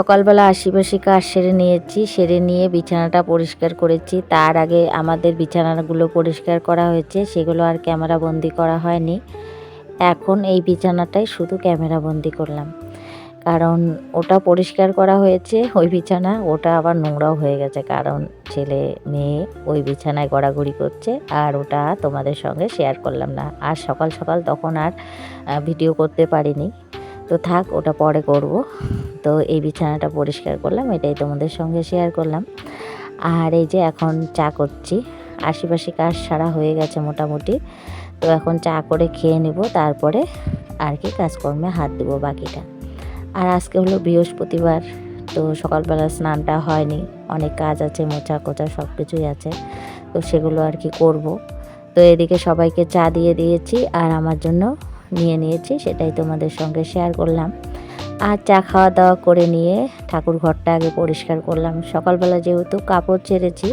সকালবেলা আশিপাশি কাজ সেরে নিয়েছি। সেরে নিয়ে বিছানাটা পরিষ্কার করেছি। তার আগে আমাদের বিছানাগুলো পরিষ্কার করা হয়েছে। সেগুলো আর ক্যামেরা বন্দি করা হয়নি। এখন এই বিছানাটাই শুধু ক্যামেরা বন্দি করলাম। কারণ ওটা পরিষ্কার করা হয়েছে ওই বিছানা, ওটা আবার নোংরাও হয়ে গেছে। কারণ ছেলে মেয়ে ওই বিছানায় গড়াগড়ি করছে আর ওটা তোমাদের সঙ্গে শেয়ার করলাম না। আর সকাল সকাল তখন আর ভিডিও করতে পারিনি। তো থাক, ওটা পরে করব। তো এই বিছানাটা পরিষ্কার করলাম, এটাই তোমাদের সঙ্গে শেয়ার করলাম। আর এই যে এখন চা করছি, আশেপাশে কাজ সারা হয়ে গেছে মোটামুটি। তো এখন চা করে খেয়ে নেব, তারপরে আর কি কাজকর্মে হাত দেবো বাকিটা। আর আজকে হলো বৃহস্পতিবার, তো সকালবেলা স্নানটা হয়নি, অনেক কাজ আছে মোচা কোচা সব কিছুই আছে, তো সেগুলো আর কি করব। তো এদিকে সবাইকে চা দিয়ে দিয়েছি, আর আমার জন্য নিয়ে নিয়েছি, সেটাই তোমাদের সঙ্গে শেয়ার করলাম। আর চা খাওয়া দাওয়া করে নিয়ে ঠাকুর ঘরটা আগে পরিষ্কার করলাম। সকালবেলা যেহেতু কাপড় ছেড়েছি,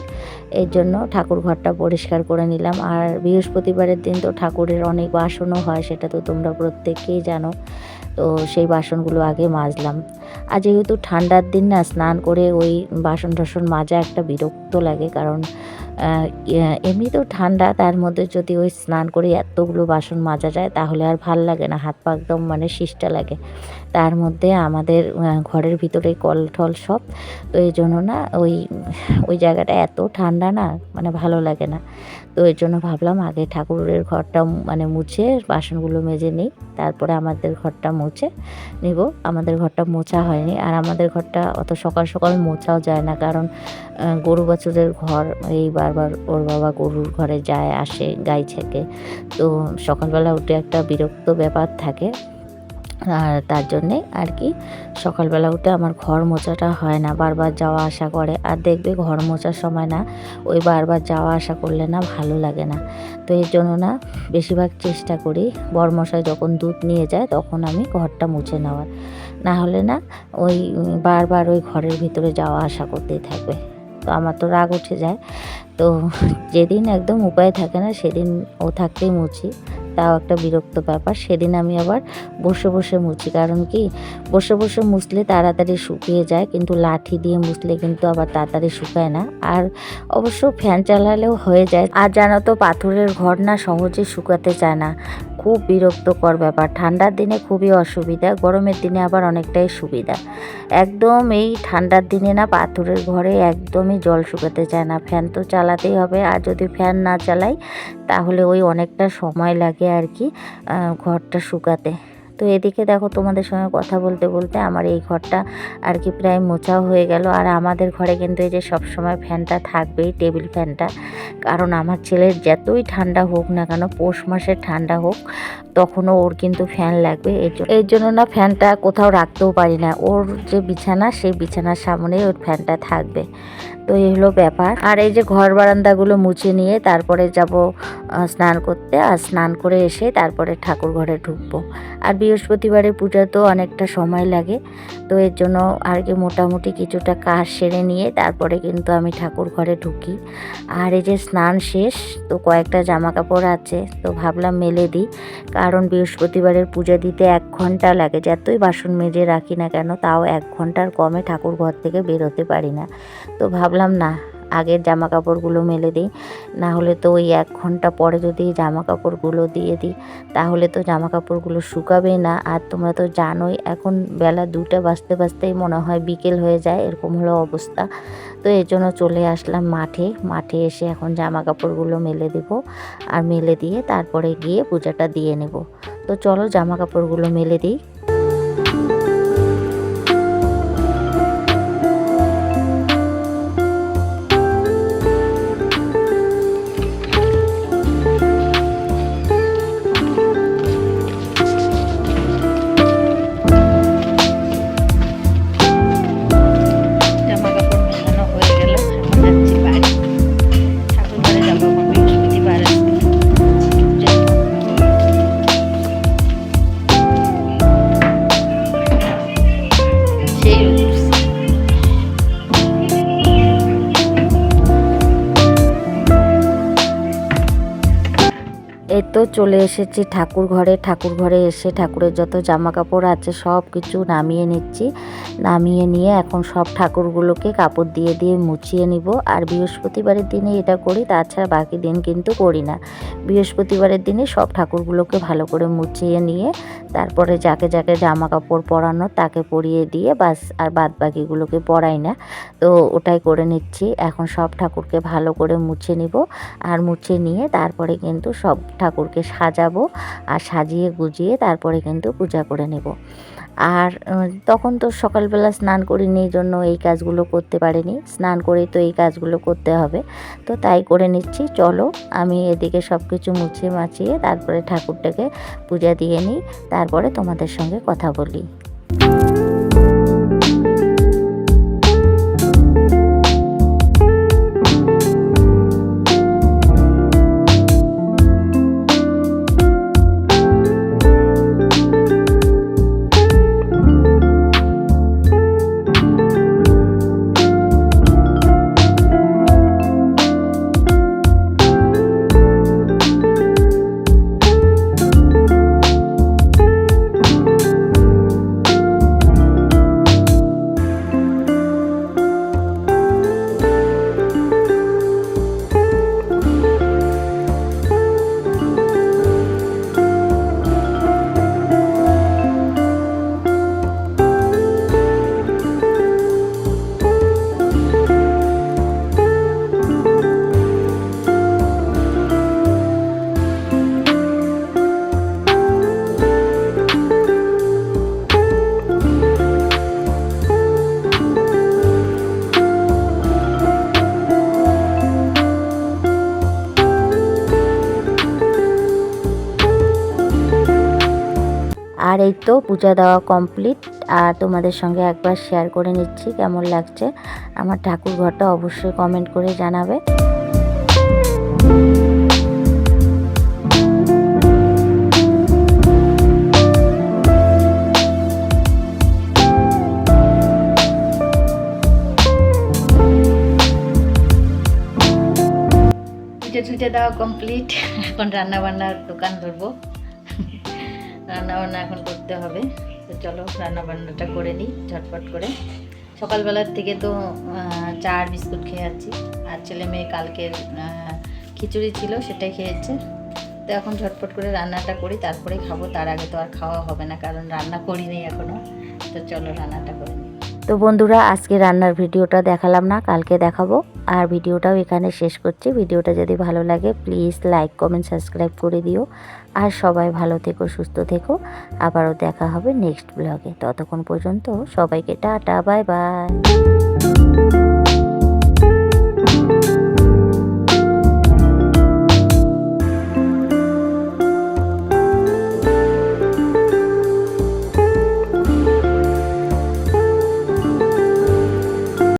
এর জন্য ঠাকুর ঘরটা পরিষ্কার করে নিলাম। আর বৃহস্পতিবারের দিন তো ঠাকুরের অনেক বাসনও হয়, সেটা তো তোমরা প্রত্যেকেই জানো। তো সেই বাসনগুলো আগে মাজলাম। আর যেহেতু ঠান্ডার দিন না, স্নান করে ওই বাসন টাসন মাজা একটা বিরক্ত লাগে, কারণ আহ, এমনি তো ঠান্ডা তার মধ্যে যদি ওই স্নান করে এতগুলো বাসন মাজা যায় তাহলে আর ভালো লাগে না হাত পা একদম মানে শিষ্টা লাগে। তার মধ্যে আমাদের ঘরের ভিতরে কল টল সব তো এই জন্য না ওই ওই জায়গাটা এত ঠান্ডা না মানে ভালো লাগে না। তো এর জন্য ভাবলাম আগে ঠাকুরের ঘরটা মানে মুছে বাসনগুলো মেজে নিই তারপরে আমাদের ঘরটা মুছে নিব। আমাদের ঘরটা মোছা হয়নি আর আমাদের ঘরটা অত সকাল সকাল মোছাও যায় না কারণ গরু বাছুরের ঘর, এই বারবার ওর বাবা গরুর ঘরে যায়, আসে, গাই ছেকে। তো সকালবেলা উঠে একটা বিরক্ত ব্যাপার থাকে। আর তার জন্যে আর কি, সকালবেলা উঠে আমার ঘর মোছাটা হয় না, বারবার যাওয়া আসা করে। আর দেখবে ঘর মোছার সময় না, ওই বারবার যাওয়া আসা করলে না ভালো লাগে না। তো এর জন্য না বেশিরভাগ চেষ্টা করি, বরমশাই যখন দুধ নিয়ে যায় তখন আমি ঘরটা মুছে নেওয়ার। না হলে না ওই বারবার ওই ঘরের ভিতরে যাওয়া আসা করতেই থাকবে। তো আমার তো রাগ উঠে যায়। তো যেদিন একদম উপায় থাকে না, সেদিন ও থাকতেই মুছি তাও একটা বিরক্ত ব্যাপার, সেদিন আমি আবার বসে বসে মুছি কারণ কি, বসে বসে মুছলে তাড়াতাড়ি শুকিয়ে যায়, কিন্তু লাঠি দিয়ে মুছলে কিন্তু আবার তাড়াতাড়ি শুকায় না। আর অবশ্য ফ্যান চালালেও হয়ে যায়। আর জানো তো, পাথরের ঘর না সহজে শুকাতে চায় না। খুব বিরক্তকর ব্যাপার। ঠান্ডার দিনে খুবই অসুবিধা, গরমের দিনে আবার অনেকটাই সুবিধা। একদম এই ঠান্ডার দিনে না, পাথরের ঘরে একদমই জল শুকাতে চায় না। ফ্যান তো চালাতেই হবে, আর যদি ফ্যান না চালাই, তাহলে ওই অনেকটা সময় লাগে আর কি ঘরটা শুকাতে। তো এদিকে দেখো তোমাদের সঙ্গে কথা বলতে বলতে আমার এই ঘরটা আর কি প্রায় মোচাও হয়ে গেল। আর আমাদের ঘরে কিন্তু এই যে সবসময় ফ্যানটা থাকবেই, টেবিল ফ্যানটা। কারণ আমার ছেলের যতই ঠান্ডা হোক না কেন, পৌষ মাসে ঠান্ডা হোক, তখনও ওর কিন্তু ফ্যান লাগবে। এর জন্য এর জন্য না ফ্যানটা কোথাও রাখতেও পারি না। ওর যে বিছানা, সেই বিছানার সামনেই ওর ফ্যানটা থাকবে। তো এই হলো ব্যাপার। আর এই যে ঘর বারান্দাগুলো মুছে নিয়ে তারপরে যাব স্নান করতে আর স্নান করে এসে তারপরে ঠাকুর ঘরে ঢুকবো। আর বৃহস্পতিবারের পূজা তো অনেকটা সময় লাগে, তো এর জন্য আর কি মোটামুটি কিছুটা কাজ সেরে নিয়ে তারপরে কিন্তু আমি ঠাকুর ঘরে ঢুকি। আর এই যে স্নান শেষ, তো কয়েকটা জামা কাপড় আছে, তো ভাবলাম মেলে দিই, কারণ বৃহস্পতিবারের পূজা দিতে এক ঘণ্টা লাগে, যতই বাসন মেজে রাখি না কেন, তাও এক ঘণ্টার কমে ঠাকুর ঘর থেকে বেরোতে পারি না। তো ভাবলাম না আগের জামা কাপড়গুলো মেলে দিই। না হলে তো ওই এক ঘণ্টা পরে যদি জামা কাপড়গুলো দিয়ে দিই, তাহলে তো জামা কাপড়গুলো শুকাবেই না। আর তোমরা তো জানোই, এখন বেলা দুটা বাজতে বাজতেই মনে হয় বিকেল হয়ে যায়, এরকম হলো অবস্থা। তো এর জন্য চলে আসলাম মাঠে। মাঠে এসে এখন জামা কাপড়গুলো মেলে দেব আর মেলে দিয়ে তারপরে গিয়ে পূজাটা দিয়ে নেব। তো চলো জামা কাপড়গুলো মেলে দিই। চলে এসেছি ঠাকুর ঘরে। ঠাকুর ঘরে এসে ঠাকুরের যত জামা কাপড় আছে সব কিছু নামিয়ে নিচ্ছি। নামিয়ে নিয়ে এখন সব ঠাকুরগুলোকে কাপড় দিয়ে দিয়ে মুছিয়ে নিব। আর বৃহস্পতিবারের দিনে এটা করি, তাছাড়া বাকি দিন কিন্তু করি না। বৃহস্পতিবারের দিনে সব ঠাকুরগুলোকে ভালো করে মুছিয়ে নিয়ে, তারপরে যাকে যাকে জামা কাপড় পরানো তাকে পরিয়ে দিয়ে বাস আর বাদ বাকিগুলোকে পরাই না। তো ওটাই করে নিচ্ছি। এখন সব ঠাকুরকে ভালো করে মুছে নিব। আর মুছে নিয়ে তারপরে কিন্তু সব ঠাকুরকে সাজাবো আর সাজিয়ে গুজিয়ে তারপরে কিন্তু পূজা করে নেব। আর তখন তো সকালবেলা স্নান করিনি, এই জন্য এই কাজগুলো করতে পারিনি। স্নান করেই তো এই কাজগুলো করতে হবে। তো তাই করে নিচ্ছি। চলো, আমি এদিকে সব কিছু মুছিয়ে মাছিয়ে তারপরে ঠাকুরটাকে পূজা দিয়ে নিই। তারপরে তোমাদের সঙ্গে কথা বলি। আর এই তো পূজা দেওয়া কমপ্লিট আর তোমাদের সঙ্গে একবার শেয়ার করে নিচ্ছি কেমন লাগছে। আমার ঠাকুর ঘরটা অবশ্যই কমেন্ট করে জানাবে। পিঠে টুটে দেওয়া কমপ্লিট এখন রান্না বান্নার দোকান ধরবো। রান্না বান্না এখন করতে হবে। তো চলো রান্না বান্নাটা করে নিই, ঝটপট করে। সকালবেলার থেকে তো চা আর বিস্কুট খেয়ে যাচ্ছি। আর ছেলে মেয়ে কালকের খিচুড়ি ছিল, সেটাই খেয়েছে। তো এখন ঝটপট করে রান্নাটা করি, তারপরে খাব। তার আগে তো আর খাওয়া হবে না, কারণ রান্না করিনি এখনও তো চলো রান্নাটা করে তো বন্ধুরা, আজকে রান্নার ভিডিওটা দেখালাম না, কালকে দেখাবো। আর ভিডিওটাও এখানে শেষ করছি। ভিডিওটা যদি ভালো লাগে প্লিজ লাইক কমেন্ট সাবস্ক্রাইব করে দিও। আর সবাই ভালো থেকো, সুস্থ থেকো। আবারও দেখা হবে নেক্সট ব্লগে ততক্ষণ পর্যন্ত সবাইকে টাটা বাই বাই